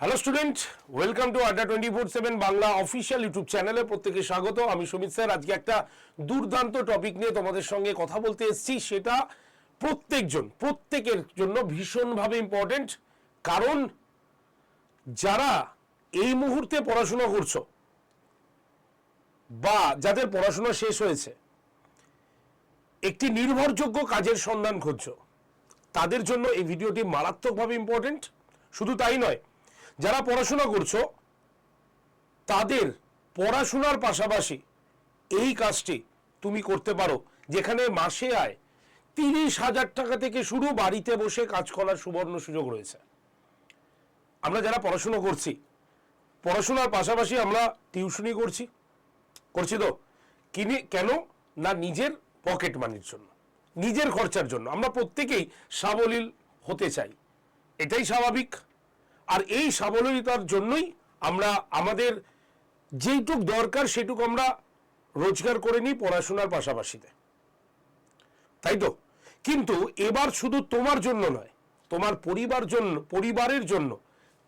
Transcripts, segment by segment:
Hello student welcome to Adda twenty four seven Bangla official YouTube চ্যানেলে প্রত্যেকে স্বাগত। আমি সুমিত স্যার। আজকে একটা দুর্দান্ত টপিক নিয়ে তোমাদের সঙ্গে কথা বলতে এসেছি। সেটা প্রত্যেকজন, প্রত্যেকের জন্য ভীষণভাবে ইম্পর্টেন্ট কারণ যারা এই মুহূর্তে পড়াশোনা করছ বা যাদের পড়াশোনা শেষ হয়েছে, একটি নির্ভরযোগ্য কাজের সন্ধান খুঁজছো, তাদের জন্য এই ভিডিওটি মারাত্মকভাবে ইম্পর্টেন্ট শুধু তাই নয় যারা পড়াশোনা করছ, তাদের পড়াশোনার পাশাপাশি এই কাজটি তুমি করতে পারো, যেখানে মাসে আয় তিরিশ হাজার টাকা থেকে শুরু বাড়িতে বসে কাজ করার সুবর্ণ সুযোগ রয়েছে। আমরা যারা পড়াশোনা করছি, পড়াশোনার পাশাপাশি আমরা টিউশনি করছি। করছি তো? কিনে, কেন? না নিজের পকেট মানির জন্য, নিজের খরচার জন্য। আমরা প্রত্যেকেই সাবলীল হতে চাই। এটাই স্বাভাবিক। আর এই সাবলীলতার জন্যই আমরা আমাদের যেইটুক দরকার সেটুক আমরা রোজগার করে নিই পড়াশোনার পাশাপাশিতে। তাই তো? কিন্তু এবার শুধু তোমার জন্য নয়, তোমার পরিবার জন্য পরিবারের জন্য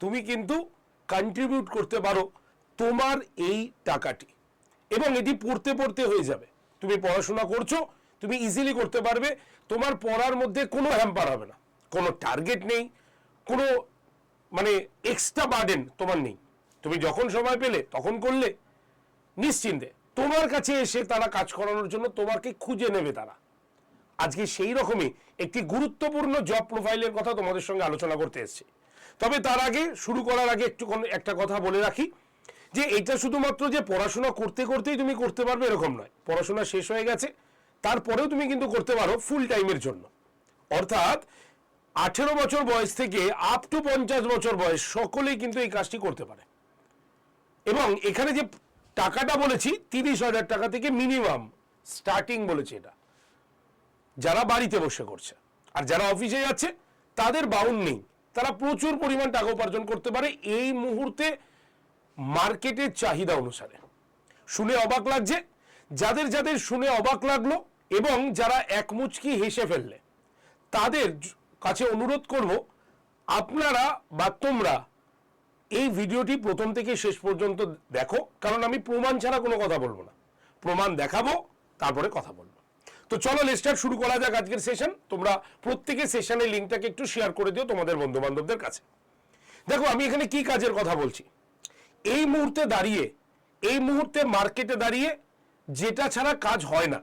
তুমি কিন্তু কন্ট্রিবিউট করতে পারো তোমার এই টাকাটি। এবং এটি পড়তে পড়তে হয়ে যাবে। তুমি পড়াশোনা করছ, তুমি ইজিলি করতে পারবে, তোমার পড়ার মধ্যে কোনো হ্যাম্পার হবে না। কোনো টার্গেট নেই, কোনো মানে এক্সট্রা বার্ডেন তোমার নেই। তুমি যখন সময় পেলে, তখন করলে। নিশ্চিন্তে। তোমার কাছে এসে তারা কাজ করানোর জন্য তোমাকে খুঁজে নেবে তারা। আজকে সেই রকমই একটি গুরুত্বপূর্ণ জব প্রোফাইলের কথা তোমাদের সঙ্গে আলোচনা করতে এসেছি। তবে তার আগে, শুরু করার আগে একটু একটা কথা বলে রাখি, যে এটা শুধুমাত্র যে পড়াশোনা করতে করতেই তুমি করতে পারবে এরকম নয়। পড়াশোনা শেষ হয়ে গেছে, তারপরেও তুমি কিন্তু করতে পারো ফুল টাইমের জন্য। অর্থাৎ আঠেরো বছর বয়স থেকে আপ টু পঞ্চাশ বছর বয়স সকলেই কিন্তু এই কাজটি করতে পারে। এবং এখানে যে টাকাটা বলেছি, তিরিশ হাজার টাকা থেকে মিনিমাম স্টার্টিং বলেছি এটা। যারা বাড়িতে বসে করছে, আর যারা অফিসে যাচ্ছে, তাদের বাউন নেই। তারা প্রচুর পরিমাণ টাকা উপার্জন করতে পারে এই মুহূর্তে মার্কেটের চাহিদা অনুসারে। শুনে অবাক লাগছে, যাদের যাদের শুনে অবাক লাগল এবং যারা একমুচকি হেসে ফেললে, তাদের কাছে অনুরোধ করব, আপনারা বা তোমরা এই ভিডিওটি প্রথম থেকে শেষ পর্যন্ত দেখো, কারণ আমি প্রমাণ ছাড়া কোনো কথা বলব না। প্রমাণ দেখাবো, তারপরে কথা বলব। তো চলো লেস্টার শুরু করা যাক আজকের সেশন তোমরা প্রত্যেকের সেশনের লিঙ্কটাকে একটু শেয়ার করে দিও তোমাদের বন্ধু বান্ধবদের কাছে। দেখো, আমি এখানে কি কাজের কথা বলছি? এই মুহূর্তে দাঁড়িয়ে, এই মুহূর্তে মার্কেটে দাঁড়িয়ে যেটা ছাড়া কাজ হয় না,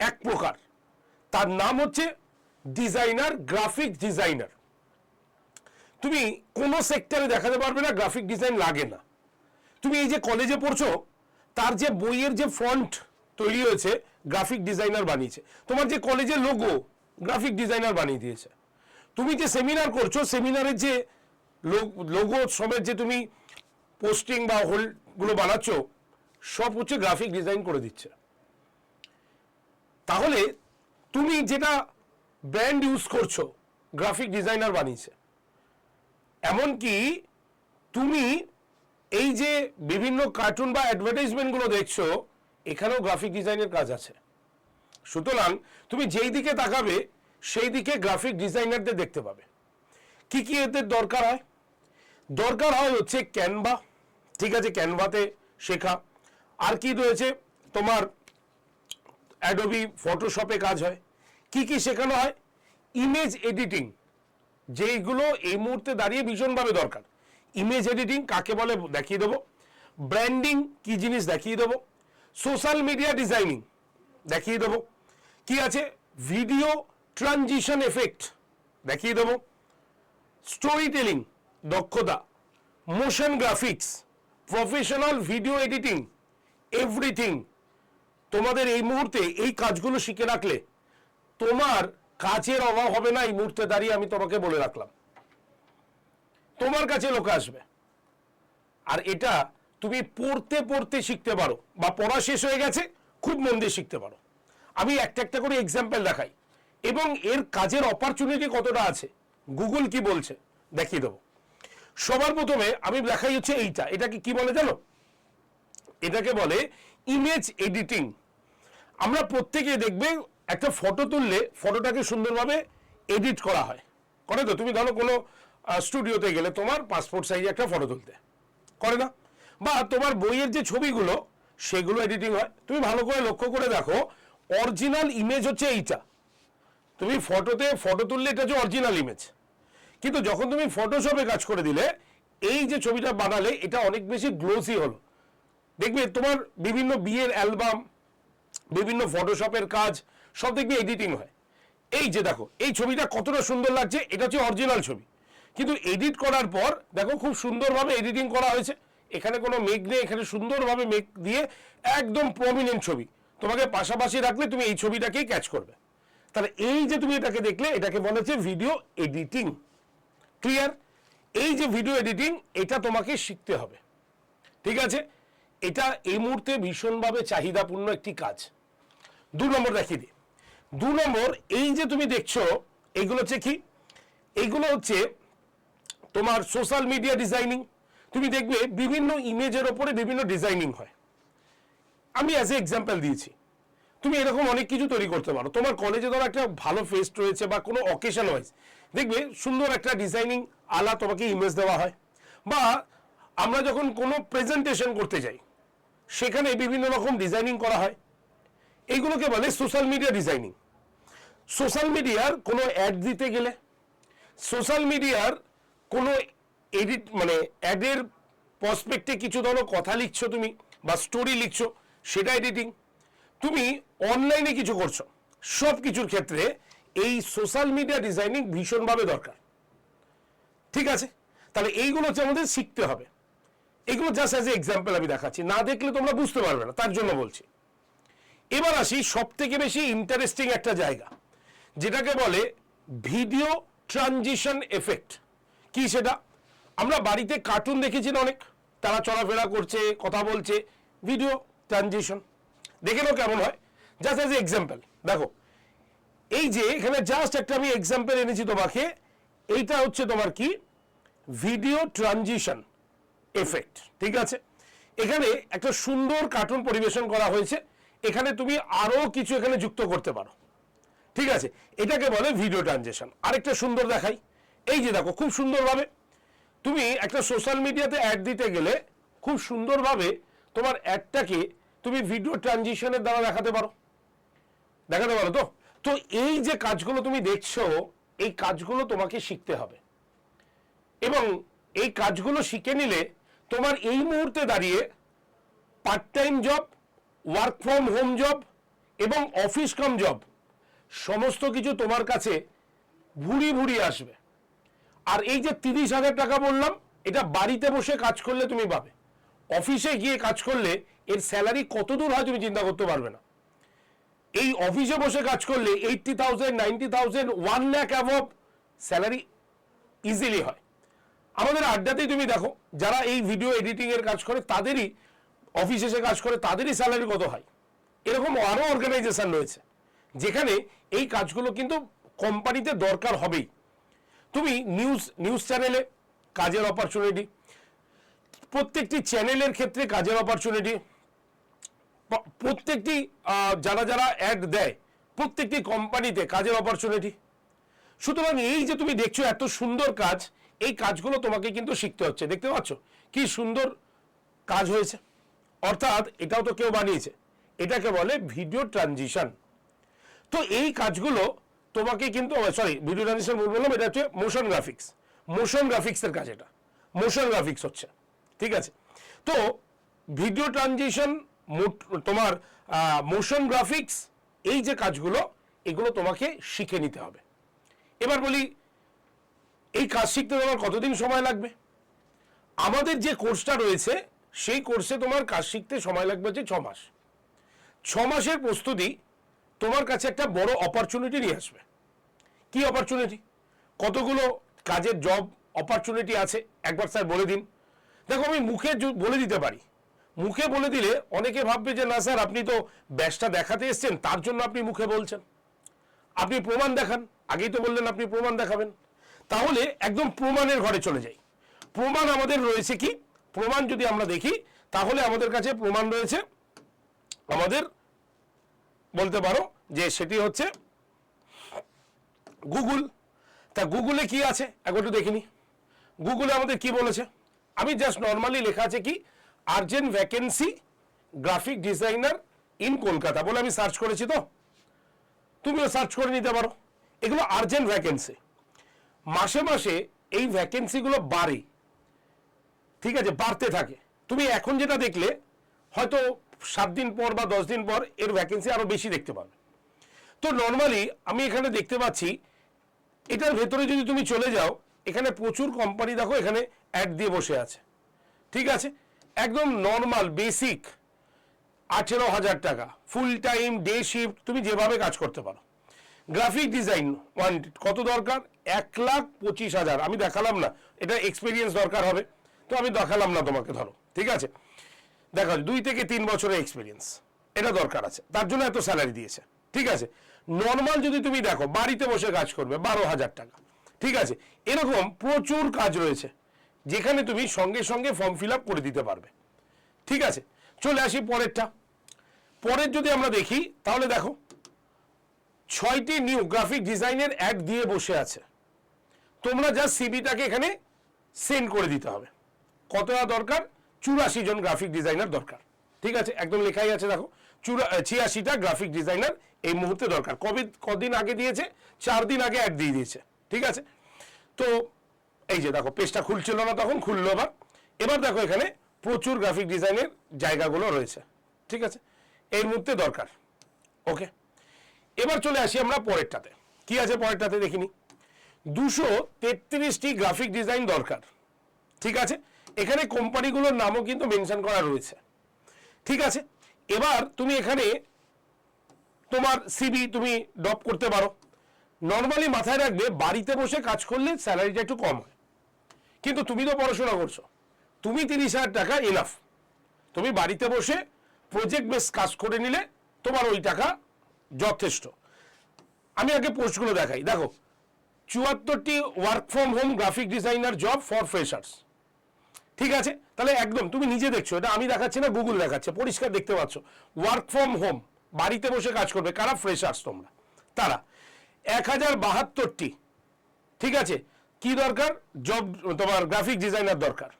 এক প্রকার। তার নাম হচ্ছে ডিজাইনার গ্রাফিক ডিজাইনার তুমি কোনো সেক্টরে দেখাতে পারবে না গ্রাফিক ডিজাইন লাগে না। তুমি এই যে কলেজে পড়ছো, তার যে বইয়ের যে ফন্ট তৈরি হয়েছে গ্রাফিক ডিজাইনার বানিয়েছে। তোমার যে কলেজের লোগো গ্রাফিক ডিজাইনার বানিয়ে দিয়েছে। তুমি যে সেমিনার করছ সেমিনারের যে লোগো সমেত যে তুমি পোস্টিং বা হোল্ডগুলো বানাচ্ছ, সব হচ্ছে গ্রাফিক ডিজাইন করে দিচ্ছে। তাহলে তুমি যেটা ব্র্যান্ড ইউজ করছ গ্রাফিক ডিজাইনার বানিয়েছে। এমনকি তুমি এই যে বিভিন্ন কার্টুন বা অ্যাডভার্টাইজমেন্টগুলো দেখছ, এখানেও গ্রাফিক ডিজাইনের কাজ আছে। সুতরাং তুমি যেই দিকে তাকাবে, সেই দিকে গ্রাফিক ডিজাইনারদের দেখতে পাবে। কি কি এদের দরকার হয়? দরকার হয় হচ্ছে ক্যানভা ঠিক আছে ক্যানভাতে শেখা। আর কি রয়েছে? তোমার অ্যাডোবি ফটোশপে কাজ হয়। কি কি শেখানো হয়? ইমেজ এডিটিং যেইগুলো এই মুহূর্তে দাঁড়িয়ে ভীষণভাবে দরকার। ইমেজ এডিটিং কাকে বলে দেখিয়ে দেবো। ব্র্যান্ডিং কি জিনিস দেখিয়ে দেবো। সোশ্যাল মিডিয়া ডিজাইনিং দেখিয়ে দেবো। কি আছে? ভিডিও ট্রানজিশন এফেক্ট দেখিয়ে দেবো। স্টোরি টেলিং দক্ষতা। Motion graphics professional video editing everything তোমাদের এই মুহূর্তে এই কাজগুলো শিখে রাখলে তোমার কাজের অভাব হবে না, এই মুহূর্তে দাঁড়িয়ে আমি তোমাকে বলে রাখলাম। তোমার কাছে লোক আসবে। আর এটা তুমি পড়তে পড়তে শিখতে পারো, বা পড়া শেষ হয়ে গেছে, খুব মন দিয়ে শিখতে পারো। আমি একটা একটা করে এক্সাম্পল দেখাই। এবং এর কাজের অপরচুনিটি কতটা আছে? গুগল কি বলছে? দেখিয়ে দেবো। সবার প্রথমে আমি দেখাই হচ্ছে এইটা। এটাকে কি বলে জানো? এটাকে বলে ইমেজ এডিটিং আমরা প্রত্যেকে দেখবে একটা ফটো তুললে ফটোটাকে সুন্দরভাবে এডিট করা হয়। করে তো? তুমি ধরো কোনো স্টুডিওতে গেলে তোমার পাসপোর্ট সাইজে একটা ফটো তুলতে। করে না? বা তোমার বইয়ের যে ছবিগুলো, সেগুলো এডিটিং হয়। তুমি ভালো করে লক্ষ্য করে দেখো অরিজিনাল ইমেজ হচ্ছে এইটা। তুমি ফটোতে ফটো তুললে এটা হচ্ছে অরিজিনাল ইমেজ কিন্তু যখন তুমি ফটোশপে কাজ করে দিলে, এই যে ছবিটা বানালে, এটা অনেক বেশি গ্লোসি হলো। দেখবে তোমার বিভিন্ন বিয়ের অ্যালবাম বিভিন্ন ফটোশপের কাজ সব দেখবি এডিটিং হয়। এই যে দেখো, এই ছবিটা কতটা সুন্দর লাগছে, এটা হচ্ছে অরিজিনাল ছবি। কিন্তু এডিট করার পর, দেখো খুব সুন্দরভাবে এডিটিং করা হয়েছে। এখানে কোনো মেঘ নেই, এখানে সুন্দরভাবে মেঘ দিয়ে একদম প্রমিনেন্ট ছবি। তোমাকে পাশাপাশি রাখলে তুমি এই ছবিটাকেই ক্যাচ করবে। তাহলে এই যে তুমি এটাকে দেখলে, এটাকে বলা হচ্ছে ভিডিও এডিটিং ক্লিয়ার এই যে ভিডিও এডিটিং এটা তোমাকে শিখতে হবে। ঠিক আছে? এটা এই মুহূর্তে ভীষণভাবে চাহিদাপূর্ণ একটি কাজ। দু নম্বর দেখিয়ে দিই। দু নম্বর, এই যে তুমি দেখছ এইগুলো হচ্ছে কি? এইগুলো হচ্ছে তোমার সোশ্যাল মিডিয়া ডিজাইনিং তুমি দেখবে বিভিন্ন ইমেজের ওপরে বিভিন্ন ডিজাইনিং হয়। আমি অ্যাজ এ এক্সাম্পল দিয়েছি। তুমি এরকম অনেক কিছু তৈরি করতে পারো। তোমার কলেজে ধরো একটা ভালো ফেস্ট রয়েছে বা কোনো অকেশন ওয়াইজ দেখবে সুন্দর একটা ডিজাইনিং আলা তোমাকে ইমেজ দেওয়া হয়। বা আমরা যখন কোনো প্রেজেন্টেশন করতে যাই, সেখানে বিভিন্ন রকম ডিজাইনিং করা হয়। এইগুলোকে বলে সোশ্যাল মিডিয়া ডিজাইনিং সোশ্যাল মিডিয়ার কোনো অ্যাড দিতে গেলে সোশ্যাল মিডিয়ার কোনো এডিট মানে অ্যাডের প্রসপেক্টে কিছু ধরো কথা লিখছো তুমি বা স্টোরি লিখছো, সেটা এডিটিং তুমি অনলাইনে কিছু করছ, সব কিছুর ক্ষেত্রে এই সোশ্যাল মিডিয়া ডিজাইনিং ভীষণভাবে দরকার। ঠিক আছে? তাহলে এইগুলো হচ্ছে আমাদের শিখতে হবে। এগুলো জাস্ট অ্যাজ এ এক্সাম্পল আমি দেখাচ্ছি। না দেখলে তোমরা বুঝতে পারবে না, তার জন্য বলছি। এবার আসি সব থেকে বেশি ইন্টারেস্টিং একটা জায়গা, যেটাকে বলে ভিডিও ট্রানজিশন এফেক্ট কি সেটা? আমরা বাড়িতে কার্টুন দেখেছি না অনেক, তারা চলাফেরা করছে, কথা বলছে ভিডিও ট্রানজিশন দেখে নাও কেমন হয় জাস্ট অ্যাজ এক্সাম্পল দেখো, এই যে এখানে জাস্ট একটা আমি এক্সাম্পল এনেছি তোমাকে, এইটা হচ্ছে তোমার কি? ভিডিও ট্রানজিশন এফেক্ট ঠিক আছে? এখানে একটা সুন্দর কার্টুন পরিবেশন করা হয়েছে এখানে তুমি আরও কিছু এখানে যুক্ত করতে পারো। ঠিক আছে? এটাকে বলে ভিডিও ট্রানজেকশন আরেকটা সুন্দর দেখাই। এই যে দেখো, খুব সুন্দরভাবে তুমি একটা সোশ্যাল মিডিয়াতে অ্যাড দিতে গেলে খুব সুন্দরভাবে তোমার অ্যাডটাকে তুমি ভিডিও ট্রানজিশনের দ্বারা দেখাতে পারো। দেখাতে পারো তো? তো এই যে কাজগুলো তুমি দেখছ, এই কাজগুলো তোমাকে শিখতে হবে। এবং এই কাজগুলো শিখে নিলে তোমার এই মুহূর্তে দাঁড়িয়ে part time job work from home job এবং অফিস কাম জব সমস্ত কিছু তোমার কাছে ভুড়ি ভুড়ি আসবে। আর এই যে তিরিশ হাজার টাকা বললাম, এটা বাড়িতে বসে কাজ করলে তুমি পাবে। অফিসে গিয়ে কাজ করলে এর স্যালারি কত দূর হয় তুমি চিন্তা করতে পারবে না। এই অফিসে বসে কাজ করলে eighty thousand ninety thousand one lakh above salary easily হয়। আমাদের আড্ডাতেই তুমি দেখো, যারা এই ভিডিও এডিটিংয়ের কাজ করে, তাদেরই অফিসে এসে কাজ করে তাদেরই স্যালারি কত হয়? এরকম আরও অর্গানাইজেশন রয়েছে, যেখানে এই কাজগুলো কিন্তু কোম্পানিতে দরকার হবেই। তুমি নিউজ নিউজ চ্যানেলে কাজের অপরচুনিটি প্রত্যেকটি চ্যানেলের ক্ষেত্রে কাজের অপরচুনিটি প্রত্যেকটি যারা যারা অ্যাড দেয়, প্রত্যেকটি কোম্পানিতে কাজের অপরচুনিটি সুতরাং এই যে তুমি দেখছ এত সুন্দর কাজ, এই কাজগুলো তোমাকে কিন্তু শিখতে হচ্ছে। দেখতে পাচ্ছ? কি সুন্দর কাজ হয়েছে। অর্থাৎ এটাও তো কেউ বানিয়েছে। এটাকে বলে ভিডিও ট্রানজিশন। তো এই কাজগুলো তোমাকে কিন্তু সরি, ভিডিও ট্রানজিশন বললাম, এটা হচ্ছে মোশন গ্রাফিক্স। মোশন গ্রাফিক্সের কাজ এটা। মোশন গ্রাফিক্স হচ্ছে। ঠিক আছে? তো ভিডিও ট্রানজিশন তোমার মোশন গ্রাফিক্স, এই যে কাজগুলো, এগুলো তোমাকে শিখে নিতে হবে। এবার বলি, এই কাজ শিখতে তোমার কতদিন সময় লাগবে? আমাদের যে কোর্সটা রয়েছে সেই কোর্সে তোমার কাজ শিখতে সময় লাগবে হচ্ছে ছ মাস। ছ মাসের প্রস্তুতি তোমার কাছে একটা বড় অপরচুনিটি নিয়ে আসবে। কি অপরচুনিটি কতগুলো কাজের জব অপরচুনিটি আছে? একবার স্যার বলে দিন। দেখো, আমি মুখে বলে দিতে পারি। মুখে বলে দিলে অনেকে ভাববে যে, না স্যার, আপনি তো ব্যাসটা দেখাতে এসছেন, তার জন্য আপনি মুখে বলছেন। আপনি প্রমাণ দেখান। আগেই তো বললেন আপনি প্রমাণ দেখাবেন। তাহলে একদম প্রমাণের ঘরে চলে যাই। প্রমাণ আমাদের রয়েছে কি? প্রমাণ যদি আমরা দেখি, তাহলে আমাদের কাছে প্রমাণ রয়েছে। আমাদের বলতে পারো যে সেটি হচ্ছে গুগল। তা গুগলে কি আছে? একবার একটু দেখিনি। গুগলে আমাদের কি বলেছে? আমি জাস্ট নর্মালি লেখা আছে কি, urgent vacancy graphic designer in Kolkata বলে আমি সার্চ করেছি তো। তুমিও সার্চ করে নিতে পারো। এগুলো আর্জেন্ট ভ্যাকেন্সি মাসে মাসে এই ভ্যাকেন্সিগুলো বাড়ে। ঠিক আছে, বাড়তে থাকে। তুমি এখন যেটা দেখলে, হয়তো সাত দিন পর বা দশ দিন পর এর ভ্যাকেন্সি আরও বেশি দেখতে পাবে। তো নর্মালি আমি এখানে দেখতে পাচ্ছি, এটার ভেতরে যদি তুমি চলে যাও, এখানে প্রচুর কোম্পানি দেখো এখানে অ্যাড দিয়ে বসে আছে। ঠিক আছে? একদম নর্মাল বেসিক আঠেরো হাজার টাকা ফুল টাইম ডে শিফট তুমি যেভাবে কাজ করতে পারো। গ্রাফিক ডিজাইন ওয়ান কত দরকার? এক লাখ পঁচিশ হাজার। আমি দেখালাম না, এটা এক্সপিরিয়েন্স দরকার হবে। তো আমি দেখালাম না তোমাকে, ধরো। ঠিক আছে? দেখো, দুই থেকে তিন বছরের এক্সপিরিয়েন্স এটা দরকার আছে। তার জন্য এত স্যালারি দিয়েছে। ঠিক আছে? নর্মাল যদি তুমি দেখো, বাড়িতে বসে কাজ করবে বারো হাজার টাকা। ঠিক আছে? এরকম প্রচুর কাজ রয়েছে, যেখানে তুমি সঙ্গে সঙ্গে ফর্ম ফিল আপ করে দিতে পারবে। ঠিক আছে? চলে আসি পরেরটা। পরের যদি আমরা দেখি, তাহলে দেখো, ছয়টি নিউ গ্রাফিক ডিজাইনের অ্যাড দিয়ে বসে আছে। তোমরা যা সিবিটাকে এখানে সেন্ড করে দিতে হবে। কতটা দরকার? চুরাশি জন গ্রাফিক ডিজাইনার দরকার। ঠিক আছে? একদম লেখাই আছে, দেখো। চুরা ছিয়াশিটা গ্রাফিক ডিজাইনার এই মুহূর্তে দরকার। কবে, কদিন আগে দিয়েছে? চার দিন আগে অ্যাড দিয়ে দিয়েছে। ঠিক আছে? তো, এই যে দেখো পেজটা খুলছিল না তখন, খুললো আবার। এবার দেখো এখানে প্রচুর গ্রাফিক ডিজাইনের জায়গাগুলো রয়েছে। ঠিক আছে? এর মধ্যে দরকার। ওকে? এবার চলে আসি আমরা পরেরটাতে। কি আছে পরেরটাতে দেখিনি? দুশো তেত্রিশটি গ্রাফিক ডিজাইন দরকার। ঠিক আছে? এখানে কোম্পানিগুলোর নামও কিন্তু মেনশন করা রয়েছে। ঠিক আছে? এবার তুমি এখানে তোমার সিবি তুমি ড্রপ করতে পারো। নর্মালি মাথায় রাখবে, বাড়িতে বসে কাজ করলে স্যালারিটা একটু কম হয়। কিন্তু তুমি তো পড়াশোনা করছ। তুমি তিরিশ হাজার টাকা ইনাফ তুমি বাড়িতে বসে প্রজেক্ট বেস কাজ করে নিলে তোমার ওই টাকা যথেষ্ট। আমি আগে পোস্টগুলো দেখাই। দেখো, চুয়াত্তরটি work from home graphic designer job for freshers ঠিক আছে? তাহলে একদম, তুমি নিজে দেখছ, এটা আমি দেখাচ্ছি না গুগল দেখাচ্ছে, পরিষ্কার দেখতে পাচ্ছ। ওয়ার্ক ফ্রম হোম বাড়িতে বসে কাজ করবে, কারা ফ্রেশার্স তোমরা? তারা এক হাজার বাহাত্তরটি ঠিক আছে? কি দরকার? জব তোমার গ্রাফিক ডিজাইনার দরকার।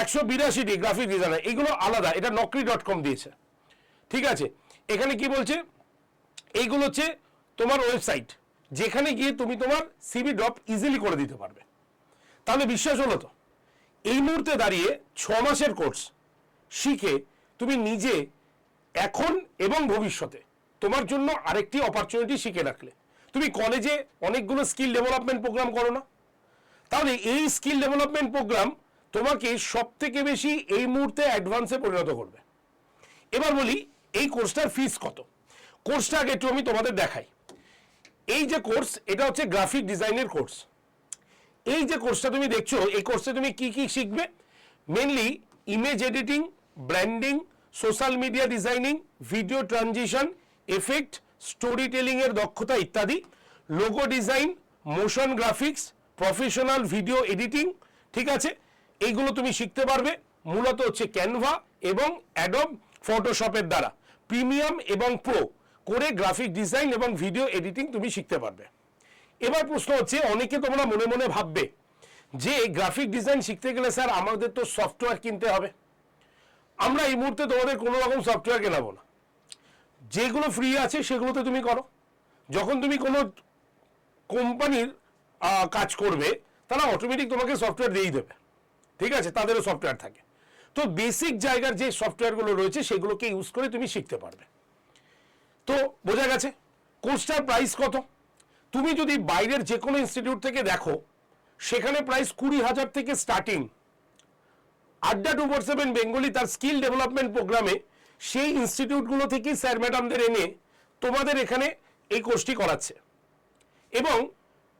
একশো বিরাশিটি গ্রাফিক ডিজাইনার এগুলো আলাদা, এটা নকরি ডট কম দিয়েছে। ঠিক আছে? এখানে কি বলছে? এইগুলো হচ্ছে তোমার ওয়েবসাইট যেখানে গিয়ে তুমি তোমার সিবি ড্রপ ইজিলি করে দিতে পারবে। তাহলে বিশ্বাস হলো তো? এই মুহূর্তে দাঁড়িয়ে ছ মাসের কোর্স শিখে তুমি নিজে এখন এবং ভবিষ্যতে তোমার জন্য আরেকটি অপরচুনিটি শিখে রাখলে। তুমি কলেজে অনেকগুলো স্কিল ডেভেলপমেন্ট প্রোগ্রাম করো না। তাহলে এই স্কিল ডেভেলপমেন্ট প্রোগ্রাম তোমাকে সব থেকে বেশি এই মুহূর্তে অ্যাডভান্সে পরিণত করবে। এবার বলি, এই কোর্সটার ফিস কত? কোর্সটা আগে একটু আমি তোমাদের দেখাই। এই যে কোর্স এটা হচ্ছে গ্রাফিক ডিজাইনের কোর্স এই যে কোর্সটা তুমি দেখছ, এই কোর্সে তুমি কি কি শিখবে? Mainly image editing branding social media designing video transition effect story telling এর দক্ষতা ইত্যাদি logo design motion graphics professional video editing ঠিক আছে? এইগুলো তুমি শিখতে পারবে, মূলত হচ্ছে ক্যানভা এবং অ্যাডব ফটোশপের দ্বারা। প্রিমিয়াম এবং প্রো করে গ্রাফিক ডিজাইন এবং ভিডিও এডিটিং তুমি শিখতে পারবে। এবার প্রশ্ন হচ্ছে, অনেকে তোমরা মনে মনে ভাববে যে গ্রাফিক ডিজাইন শিখতে গেলে স্যার আমাদের তো সফটওয়্যার কিনতে হবে। আমরা এই মুহূর্তে তোমাদের কোনো রকম সফটওয়্যার কেনাবো না। যেগুলো ফ্রি আছে সেগুলোতে তুমি করো। যখন তুমি কোনো কোম্পানির কাজ করবে, তারা অটোমেটিক তোমাকে সফটওয়্যার দিয়েই দেবে। ঠিক আছে? তাদেরও সফটওয়্যার থাকে। তো বেসিক জায়গার যে সফটওয়্যারগুলো রয়েছে সেগুলোকে ইউজ করে তুমি শিখতে পারবে। তো বোঝা গেছে কোর্সটার প্রাইস কত? তুমি যদি বাইরের যে কোনো ইনস্টিটিউট থেকে দেখো, সেখানে প্রাইস কুড়ি হাজার থেকে starting Adda two four seven Bengali তার স্কিল ডেভেলপমেন্ট প্রোগ্রামে সেই ইনস্টিটিউটগুলো থেকেই স্যার ম্যাডামদের এনে তোমাদের এখানে এই কোর্সটি করাচ্ছে। এবং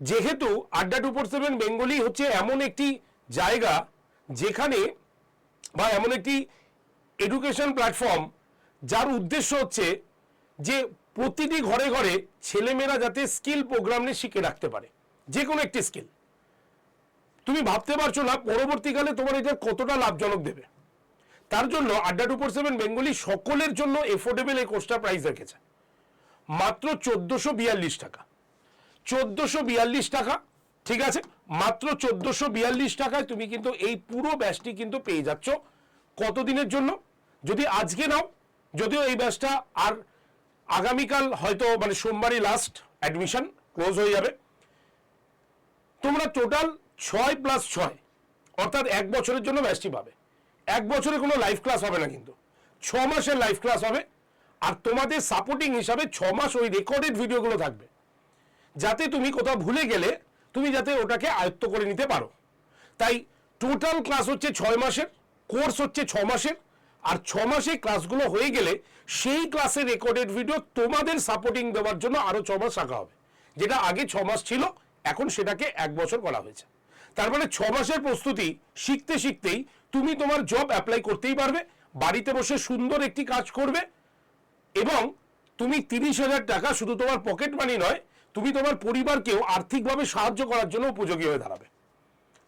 যেহেতু আড্ডা টু ফোর সেভেন বেঙ্গলি হচ্ছে এমন একটি জায়গা যেখানে বা এমন একটি এডুকেশন প্ল্যাটফর্ম যার উদ্দেশ্য হচ্ছে যে প্রতিটি ঘরে ঘরে ছেলেমেয়েরা যাতে স্কিল প্রোগ্রাম নিয়ে শিখে রাখতে পারে যে কোনো একটি স্কিল। তুমি ভাবতে পারছ না পরবর্তীকালে তোমার এটা কতটা লাভজনক দেবে। তার জন্য আড্ডা টু ফোর সেভেন বেঙ্গলি সকলের জন্য এফোর্ডেবল এই কোর্সটা প্রাইস রেখেছে। মাত্র চোদ্দোশো বিয়াল্লিশ টাকা। চোদ্দোশো বিয়াল্লিশ টাকা, ঠিক আছে? মাত্র চোদ্দশো বিয়াল্লিশ টাকায় তুমি কিন্তু এই পুরো ব্যাচটি কিন্তু পেয়ে যাচ্ছ। কতদিনের জন্য? যদি আজকে নাও, যদিও এই ব্যাচটা আর আগামীকাল হয়তো মানে সোমবারই লাস্ট অ্যাডমিশন ক্লোজ হয়ে যাবে। তোমরা টোটাল ছয় প্লাস ছয়, অর্থাৎ এক বছরের জন্য ব্যাচটি পাবে। এক বছরে কোনো লাইভ ক্লাস হবে না কিন্তু। ছ মাসের লাইভ ক্লাস হবে, আর তোমাদের সাপোর্টিং হিসাবে ছ মাস ওই রেকর্ডেড ভিডিওগুলো থাকবে। যাতে তুমি কোথাও ভুলে গেলে, তুমি যাতে ওটাকে আয়ত্ত করে নিতে পারো। তাই টোটাল ক্লাস হচ্ছে ছয় মাসের কোর্স হচ্ছে ছ মাসের আর ছ মাসে ক্লাসগুলো হয়ে গেলে সেই ক্লাসের রেকর্ডেড ভিডিও তোমাদের সাপোর্টিং দেওয়ার জন্য আরও ছ মাস রাখা হবে। যেটা আগে ছ মাস ছিল, এখন সেটাকে এক বছর করা হয়েছে। তার মানে ছ মাসের প্রস্তুতি শিখতে শিখতেই তুমি তোমার জব অ্যাপ্লাই করতেই পারবে, বাড়িতে বসে সুন্দর একটি কাজ করবে এবং তুমি তিরিশ হাজার টাকা শুধু তোমার পকেট মানি নয়, তুমি তোমার পরিবারকেও আর্থিকভাবে সাহায্য করার জন্য উপযোগী হয়ে দাঁড়াবে।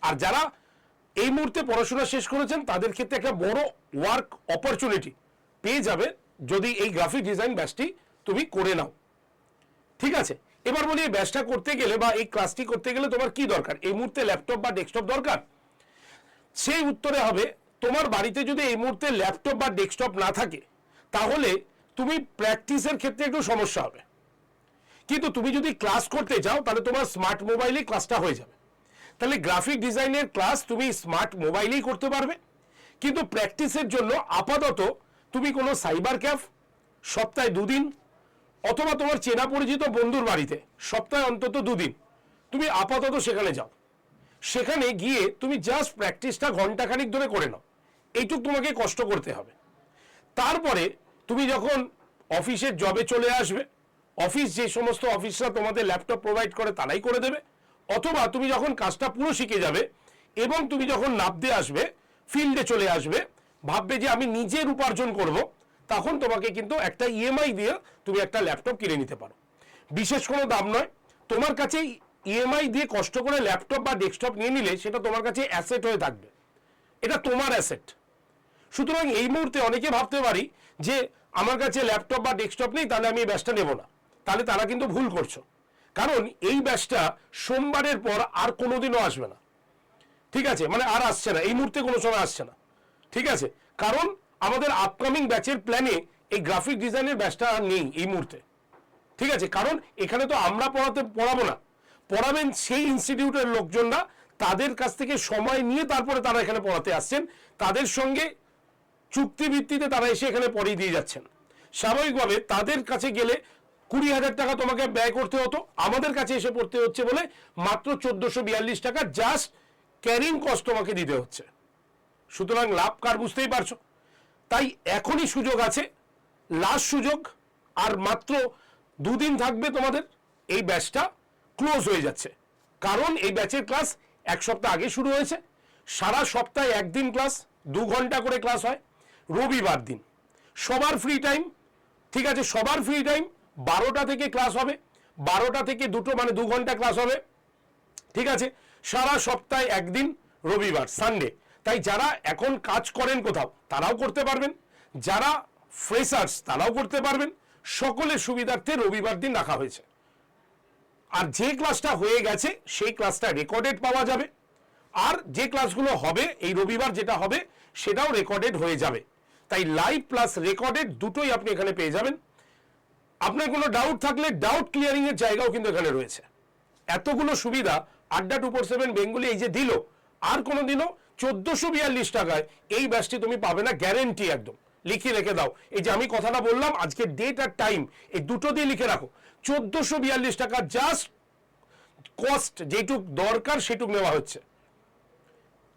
আর যারা এই মুহূর্তে পড়াশোনা শেষ করেছেন, তাদের ক্ষেত্রে একটা বড় ওয়ার্ক অপরচুনিটি পেয়ে যাবে যদি এই গ্রাফিক ডিজাইন ব্যাচটি তুমি করে নাও। ঠিক আছে? এবার বলি এই ব্যাচটা করতে গেলে বা এই ক্লাসটি করতে গেলে তোমার কি দরকার? এই মুহূর্তে ল্যাপটপ বা ডেস্কটপ দরকার? সেই উত্তরে হবে, তোমার বাড়িতে যদি এই মুহূর্তে ল্যাপটপ বা ডেস্কটপ না থাকে, তাহলে তুমি প্র্যাকটিসের ক্ষেত্রে একটু সমস্যা হবে। কিন্তু তুমি যদি ক্লাস করতে চাও, তাহলে তোমার স্মার্ট মোবাইলে ক্লাসটা হয়ে যাবে। তাহলে গ্রাফিক ডিজাইনের ক্লাস তুমি স্মার্ট মোবাইলেই করতে পারবে। কিন্তু প্র্যাকটিসের জন্য আপাতত তুমি কোনো সাইবার ক্যাফ সপ্তাহে দুদিন অথবা তোমার চেনা পরিচিত বন্ধুর বাড়িতে সপ্তাহে অন্তত দুদিন তুমি আপাতত সেখানে যাও। সেখানে গিয়ে তুমি জাস্ট প্র্যাকটিসটা ঘন্টাখানিক ধরে করে নাও। এইটুক তোমাকে কষ্ট করতে হবে। তারপরে তুমি যখন অফিসের জবে চলে আসবে অফিস যে সমস্ত অফিসরা তোমাদের ল্যাপটপ প্রোভাইড করে তারাই করে দেবে। অথবা তুমি যখন কাজটা পুরো শিখে যাবে এবং তুমি যখন নামতে আসবে, ফিল্ডে চলে আসবে, ভাববে যে আমি নিজের উপার্জন করব, তখন তোমাকে কিন্তু একটা ইএমআই দিয়ে তুমি একটা ল্যাপটপ কিনে নিতে পারো। বিশেষ কোনো দাম নয়। তোমার কাছে ইএমআই দিয়ে কষ্ট করে ল্যাপটপ বা ডেস্কটপ নিয়ে নিলে সেটা তোমার কাছে অ্যাসেট হয়ে থাকবে। এটা তোমার অ্যাসেট সুতরাং এই মুহূর্তে অনেকে ভাবতে পারি যে, আমার কাছে ল্যাপটপ বা ডেস্কটপ নেই, তাহলে আমি এই ব্যাচটা নেব না। তাহলে তারা কিন্তু ভুল করছ। কারণ এই ব্যাচটা সোমবারের পর আর কোনোদিনও আসবে না। ঠিক আছে? মানে আর আসছে না। এই মুহূর্তে কোনো সময় আসছে না। ঠিক আছে? কারণ আমাদের আপকামিং ব্যাচের প্ল্যানে এই গ্রাফিক ডিজাইনের ব্যাচটা নেই এই মুহূর্তে। ঠিক আছে? কারণ এখানে তো আমরা পড়াতে, পড়াবো না। পড়াবেন সেই ইনস্টিটিউটের লোকজনরা, তাদের কাছ থেকে সময় নিয়ে তারপরে তারা এখানে পড়াতে আসছেন। তাদের সঙ্গে চুক্তি ভিত্তিতে তারা এসে এখানে পড়িয়ে দিয়ে যাচ্ছেন। স্বাভাবিকভাবে তাদের কাছে গেলে কুড়ি হাজার টাকা তোমাকে ব্যয় করতে হতো। আমাদের কাছে এসে পড়তে হচ্ছে বলে মাত্র চোদ্দশো বিয়াল্লিশ টাকা জাস্ট ক্যারিং কস্ট তোমাকে দিতে হচ্ছে। সুতরাং লাভ কার বুঝতেই পারছ। তাই এখনই সুযোগ আছে লাস্ট সুযোগ, আর মাত্র দুদিন থাকবে তোমাদের, এই ব্যাচটা ক্লোজ হয়ে যাচ্ছে। কারণ এই ব্যাচের ক্লাস এক সপ্তাহ আগে শুরু হয়েছে। সারা সপ্তাহে একদিন ক্লাস দু ঘণ্টা করে ক্লাস হয়। রবিবার দিন। সবার ফ্রি টাইম ঠিক আছে, সবার ফ্রি টাইম বারোটা থেকে ক্লাস হবে। বারোটা থেকে দুটো মানে দু ঘণ্টা ক্লাস হবে। ঠিক আছে? সারা সপ্তাহে একদিন, রবিবার সানডে তাই যারা এখন কাজ করেন কোথাও, তারাও করতে পারবেন। যারা ফ্রেশার্স তারাও করতে পারবেন। সকলের সুবিধার্থে রবিবার দিন রাখা হয়েছে। আর যে ক্লাসটা হয়ে গেছে, সেই ক্লাসটা রেকর্ডেড পাওয়া যাবে। আর যে ক্লাসগুলো হবে, এই রবিবার যেটা হবে, সেটাও রেকর্ডেড হয়ে যাবে। তাই লাইভ প্লাস রেকর্ডেড দুটোই আপনি এখানে পেয়ে যাবেন। আপনার কোনো ডাউট থাকলে ডাউট ক্লিয়ারিং এর জায়গাও কিন্তু এখানে রয়েছে। এতগুলো সুবিধা, আড্ডা টু ফোর সেভেন বেঙ্গলি এই যে দিল, আর কোনোদিনও চোদ্দশো বিয়াল্লিশ টাকায় এই ব্যাচটি তুমি পাবে না গ্যারেন্টি একদম। লিখে রেখে দাও। এই যে আমি কথাটা বললাম, আজকে ডেট আর টাইম এই দুটো দিয়ে লিখে রাখো। চোদ্দশো বিয়াল্লিশ টাকা জাস্ট কস্ট যেটুক দরকার, সেটুক নেওয়া হচ্ছে।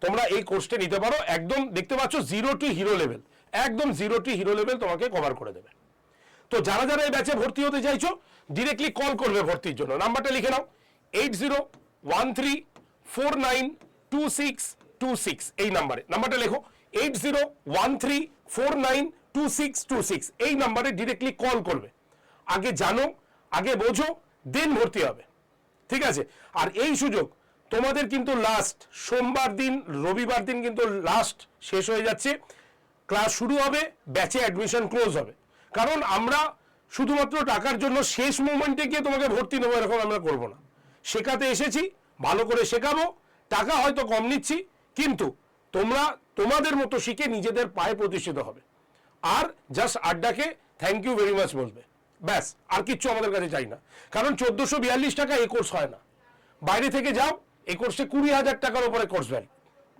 তোমরা এই কোর্সটা নিতে পারো। একদম দেখতে পাচ্ছ জিরো টু হিরো লেভেল একদম জিরো টু হিরো লেভেল তোমাকে কভার করে দেবে। তো যারা যারা এই ব্যাচে ভর্তি হতে চাইছো ডিরেক্টলি কল করবে ভর্তির জন্য। নাম্বারটা লিখে নাও। Eight zero one three four nine two six two six এই নাম্বারে নাম্বারটা লেখো। Eight zero one three four nine two six two six এই নাম্বারে ডিরেক্টলি কল করবে। আগে জানো, আগে বোঝো দেন ভর্তি হবে। ঠিক আছে? আর এই সুযোগ তোমাদের কিন্তু লাস্ট সোমবার দিন, রবিবার দিন কিন্তু লাস্ট শেষ হয়ে যাচ্ছে। ক্লাস শুরু হবে ব্যাচে অ্যাডমিশন ক্লোজ হবে। কারণ আমরা শুধুমাত্র টাকার জন্য শেষ মোমেন্টে গিয়ে তোমাকে ভর্তি নেব এরকম আমরা করব না। শেখাতে এসেছি, ভালো করে শেখাবো, টাকা হয়তো কম নিচ্ছি, কিন্তু তোমরা তোমাদের মতো শিখে নিজেদের পায়ে প্রতিষ্ঠিত হবে। আর জাস্ট আড্ডাকে থ্যাংক ইউ ভেরি মাচ বলবে। ব্যাস, আর কিচ্ছু আমাদের কাছে চাই না। কারণ চোদ্দোশো বিয়াল্লিশ টাকা এই কোর্স হয় না। বাইরে থেকে যাও, এই কোর্সে কুড়ি হাজার টাকার উপরে কোর্স ভ্যালু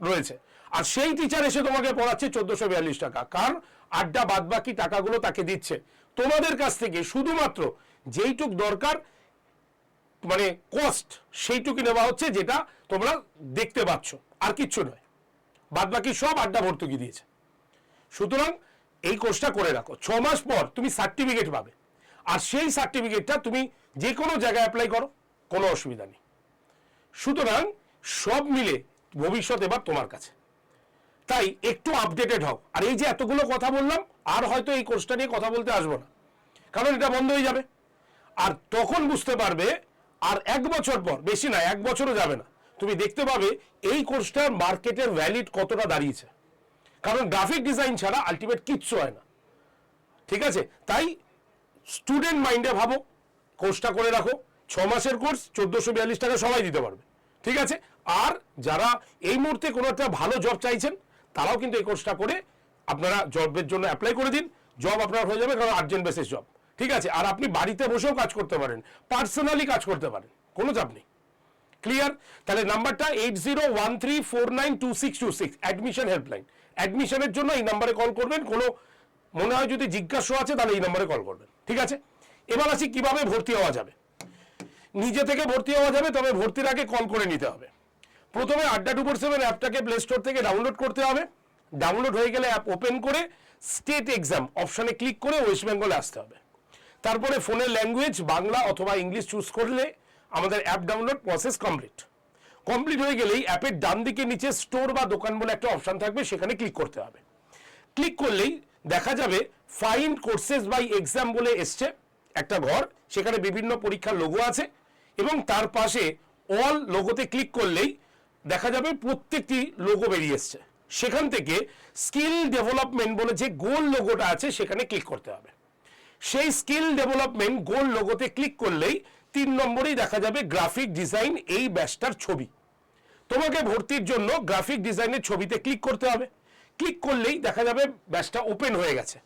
রয়েছে। আর সেই টিচার এসে তোমাকে পড়াচ্ছে চোদ্দশো বিয়াল্লিশ টাকা। কার? আড্ডা বাদ বাকি টাকাগুলো তাকে দিচ্ছে। তোমাদের কাছ থেকে শুধুমাত্র যেইটুক দরকার মানে কস্ট সেইটুকু নেওয়া হচ্ছে যেটা তোমরা দেখতে পাচ্ছ। আর কিচ্ছু নয়। বাদ বাকি সব আড্ডা ভর্তুকি দিয়েছে। সুতরাং এই কোর্সটা করে রাখো। ছ মাস পর তুমি সার্টিফিকেট পাবে। আর সেই সার্টিফিকেটটা তুমি যে কোনো জায়গায় অ্যাপ্লাই করো, কোনো অসুবিধা নেই। সুতরাং সব মিলে ভবিষ্যৎ এবার তোমার কাছে। তাই একটু আপডেটেড হও। আর এই যে এতগুলো কথা বললাম, আর হয়তো এই কোর্সটা নিয়ে কথা বলতে আসব না। কারণ এটা বন্ধ হয়ে যাবে। আর তখন বুঝতে পারবে, আর এক বছর পর, বেশি না, এক বছরও যাবে না। তুমি দেখতে পাবে এই কোর্সটার মার্কেটের ভ্যালিড কতটা দাঁড়িয়েছে। কারণ গ্রাফিক ডিজাইন ছাড়া আলটিমেট কিচ্ছু হয় না। ঠিক আছে? তাই স্টুডেন্ট মাইন্ডে ভাবো কোর্সটা করে রাখো। ছ মাসের কোর্স চোদ্দোশো বিয়াল্লিশ টাকা সবাই দিতে পারবে। ঠিক আছে? আর যারা এই মুহূর্তে কোনো একটা ভালো জব চাইছেন তারাও কিন্তু এই কোর্সটা করে আপনারা জবের জন্য অ্যাপ্লাই করে দিন। জব আপনার হয়ে যাবে কারণ আর্জেন্ট বেসিস জব ঠিক আছে? আর আপনি বাড়িতে বসেও কাজ করতে পারেন। পার্সোনালি কাজ করতে পারেন। কোনো চাপ নেই। ক্লিয়ার তাহলে নাম্বারটা eight zero one three four nine two six two six admission helpline অ্যাডমিশনের জন্য এই নাম্বারে কল করবেন। কোনো মনে হয় যদি জিজ্ঞাসা আছে, তাহলে এই নাম্বারে কল করবেন। ঠিক আছে? এবার আসি কীভাবে ভর্তি হওয়া যাবে। নিজে থেকে ভর্তি হওয়া যাবে, তবে ভর্তির আগে কল করে নিতে হবে। প্রথমে আড্ডা টু ফোর সেভেন অ্যাপটাকে প্লে স্টোর থেকে ডাউনলোড করতে হবে। ডাউনলোড হয়ে গেলে অ্যাপ ওপেন করে স্টেট এক্সাম অপশানে ক্লিক করে ওয়েস্ট বেঙ্গলে আসতে হবে। তারপরে ফোনের ল্যাঙ্গুয়েজ বাংলা অথবা ইংলিশ চুজ করলে আমাদের app download process complete complete হয়ে গেলেই অ্যাপের ডান দিকে নিচে স্টোর বা দোকান বলে একটা অপশন থাকবে, সেখানে ক্লিক করতে হবে। ক্লিক করলেই দেখা যাবে ফাইন্ড কোর্সেস বাই এক্সাম বলে এসছে একটা ঘর, সেখানে বিভিন্ন পরীক্ষার লোগো আছে এবং তার পাশে অল লোগোতে ক্লিক করলেই দেখা যাবে প্রত্যেকটি লোগো বেরিয়ে এসছে। সেখান থেকে স্কিল ডেভেলপমেন্ট বলে যে গোল লোগোটা আছে, সেখানে ক্লিক করতে হবে। সেই স্কিল ডেভেলপমেন্ট গোল লোগোতে ক্লিক করলেই তিন নম্বরেই দেখা যাবে গ্রাফিক ডিজাইন এই ব্যাচটার ছবি। তোমাকে ভর্তির জন্য গ্রাফিক ডিজাইনের ছবিতে ক্লিক করতে হবে। ক্লিক করলেই দেখা যাবে ব্যাচটা ওপেন হয়ে গেছে।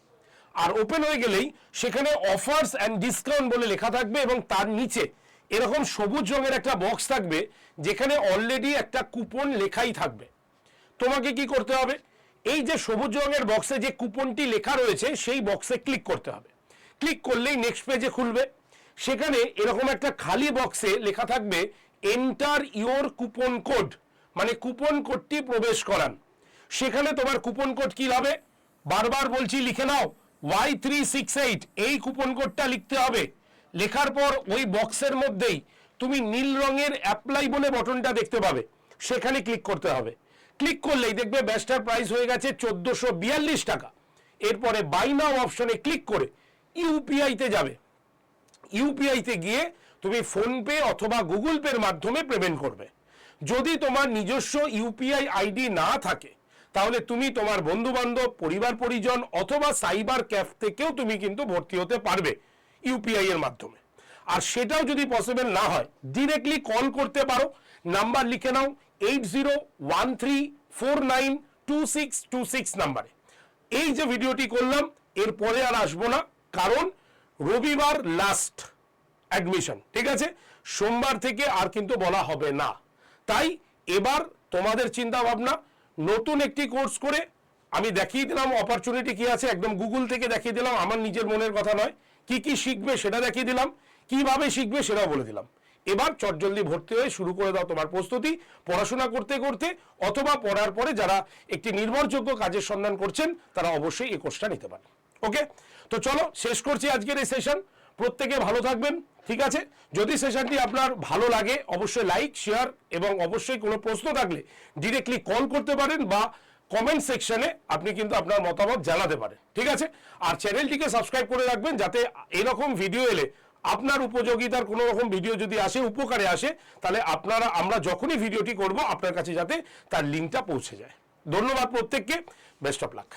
আর ওপেন হয়ে গেলেই সেখানে অফার্স অ্যান্ড ডিসকাউন্ট বলে লেখা থাকবে এবং তার নিচে এরকম সবুজ রঙের একটা বক্স থাকবে, যেখানে অলরেডি একটা কুপন লেখাই থাকবে। তোমাকে কি করতে হবে? এই যে সবুজ রঙের বক্সে যে কুপনটি লেখা রয়েছে, সেই বক্সে ক্লিক করতে হবে। ক্লিক করলেই নেক্সট পেজে খুলবে। সেখানে এরকম একটা খালি বক্সে লেখা থাকবে এন্টার ইওর কুপন কোড মানে কুপন কোডটি প্রবেশ করান। সেখানে তোমার কুপন কোড কি হবে বারবার বলছি, লিখে নাও ওয়াই থ্রি সিক্স এইট এই কুপন কোডটা লিখতে হবে। লেখার পর ওই বক্সের মধ্যেই তুমি নীল রঙের অ্যাপ্লাই বলে বটনটা দেখতে পাবে। সেখানে ক্লিক করতে হবে। ক্লিক করলেই দেখবে ব্যাচটার প্রাইস হয়ে গেছে চোদ্দোশো বিয়াল্লিশ টাকা। এরপরে বাই নাও অপশনে ক্লিক করে ইউপিআইতে যাবে। ইউপিআইতে গিয়ে তুমি ফোনপে অথবা গুগল পের মাধ্যমে পেমেন্ট করবে। যদি তোমার নিজস্ব ইউপিআই আইডি না থাকে, তাহলে তুমি তোমার বন্ধু বান্ধব পরিবার পরিজন অথবা সাইবার ক্যাফ থেকেও তুমি কিন্তু ভর্তি হতে পারবে। ইউপিআই এর মাধ্যমে। আর সেটাও যদি পসিবল না হয় ডিরেক্টলি কল করতে পারো। নাম্বার লিখে নাও eight zero one three four nine two six two six নাম্বারে এই যে ভিডিওটি করলাম, এরপরে আর আসব না, কারণ রবিবার লাস্ট অ্যাডমিশন ঠিক আছে? সোমবার থেকে আর কিন্তু বলা হবে না। তাই এবার তোমাদের চিন্তা ভাবনা নতুন একটি কোর্স করে আমি দেখিয়ে দিলাম অপরচুনিটি কি আছে, একদম গুগল থেকে দেখিয়ে দিলাম, আমার নিজের মনের কথা নয়। কি কি শিখবে সেটা দেখিয়ে দিলাম, কীভাবে শিখবে সেটাও বলে দিলাম। এবার চটজলদি ভর্তি হয়ে শুরু করে দাও তোমার প্রস্তুতি, পড়াশোনা করতে করতে, অথবা পড়ার পরে যারা একটি নির্ভরযোগ্য কাজের সন্ধান করছেন, তারা অবশ্যই এই কোর্সটা নিতে পারে। ওকে তো চলো, শেষ করছি আজকের এই সেশন প্রত্যেকে ভালো থাকবেন, ঠিক আছে? যদি সেশনটি আপনার ভালো লাগে, অবশ্যই লাইক শেয়ার এবং অবশ্যই কোনো প্রশ্ন থাকলে ডিরেক্টলি কল করতে পারেন বা কমেন্ট সেকশনে আপনি কিন্তু আপনার মতামত জানাতে পারেন, ঠিক আছে? আর চ্যানেলটিকে সাবস্ক্রাইব করে রাখবেন যাতে এরকম ভিডিও এলে আপনার উপযোগিতার কোনো রকম ভিডিও যদি আসে, উপকারে আসে, তাহলে আপনারা, আমরা যখনই ভিডিওটি করব, আপনার কাছে যাতে তার লিঙ্কটা পৌঁছে যায়। ধন্যবাদ প্রত্যেককে বেস্ট অফ লাক